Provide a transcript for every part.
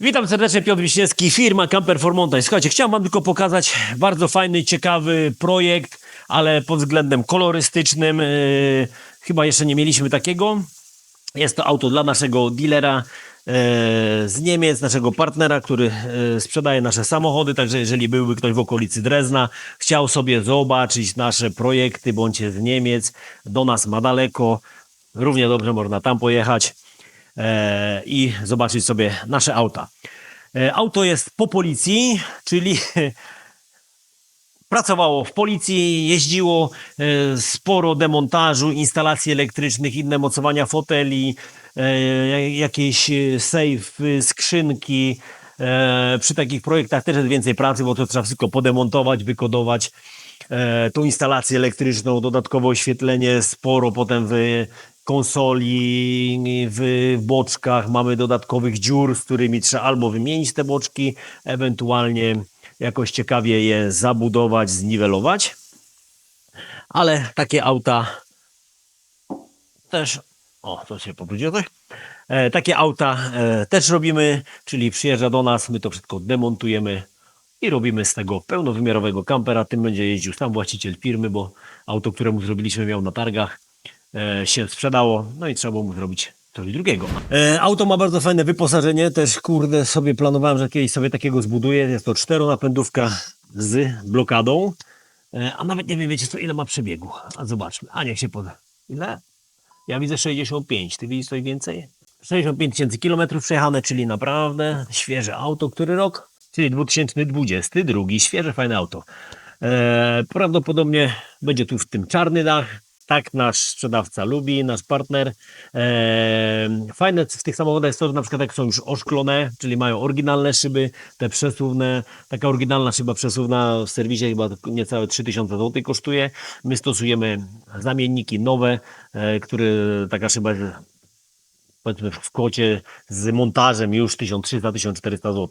Witam serdecznie, Piotr Wiśniewski, firma Camper for Mountain. Słuchajcie, chciałem Wam tylko pokazać bardzo fajny, ciekawy projekt, ale pod względem kolorystycznym. Yy, chyba jeszcze nie mieliśmy takiego. Jest to auto dla naszego dealera yy, z Niemiec, naszego partnera, który yy, sprzedaje nasze samochody. Także jeżeli byłby ktoś w okolicy Drezna, chciał sobie zobaczyć nasze projekty, bądź z Niemiec, do nas ma daleko, równie dobrze można tam pojechać i zobaczyć sobie nasze auta. E, auto jest po policji, czyli pracowało w policji, jeździło e, sporo demontażu, instalacji elektrycznych, inne mocowania foteli, e, jakieś e, sejfy, skrzynki. E, Przy takich projektach też jest więcej pracy, bo to trzeba wszystko podemontować, wykodować. E, Tą instalację elektryczną, dodatkowe oświetlenie, sporo potem konsoli, w boczkach mamy dodatkowych dziur, z którymi trzeba albo wymienić te boczki, ewentualnie jakoś ciekawie je zabudować, zniwelować. Ale takie auta też. O, to się pobrudziło coś. E, takie auta e, też robimy, czyli przyjeżdża do nas, my to wszystko demontujemy i robimy z tego pełnowymiarowego kampera. Tym będzie jeździł sam właściciel firmy, bo auto, które mu zrobiliśmy, miał na targach, się sprzedało, no i trzeba było mu zrobić coś drugiego. E, auto ma bardzo fajne wyposażenie, też kurde sobie planowałem, że kiedyś sobie takiego zbuduję. Jest to czteronapędówka z blokadą, e, a nawet nie wiem, wiecie co, ile ma przebiegu. A zobaczmy, a niech się poda. Ile? Ja widzę 65, ty widzisz coś więcej? 65 tysięcy kilometrów przejechane, czyli naprawdę świeże auto. Który rok? Czyli 2022, świeże, fajne auto. E, prawdopodobnie będzie tu w tym czarny dach. Tak nasz sprzedawca lubi, nasz partner. Fajne w tych samochodach jest to, że na przykład jak są już oszklone, czyli mają oryginalne szyby, te przesuwne, taka oryginalna szyba przesuwna w serwisie chyba niecałe 3000 zł kosztuje. My stosujemy zamienniki nowe, e, które taka szyba jest powiedzmy w kwocie z montażem już 1300-1400 zł.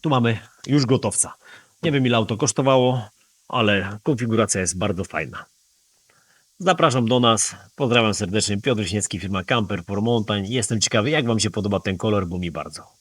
Tu mamy już gotowca. Nie wiem ile auto kosztowało, ale konfiguracja jest bardzo fajna. Zapraszam do nas. Pozdrawiam serdecznie. Piotr Śniecki, firma Camper for Mountain. Jestem ciekawy, jak Wam się podoba ten kolor, bo mi bardzo.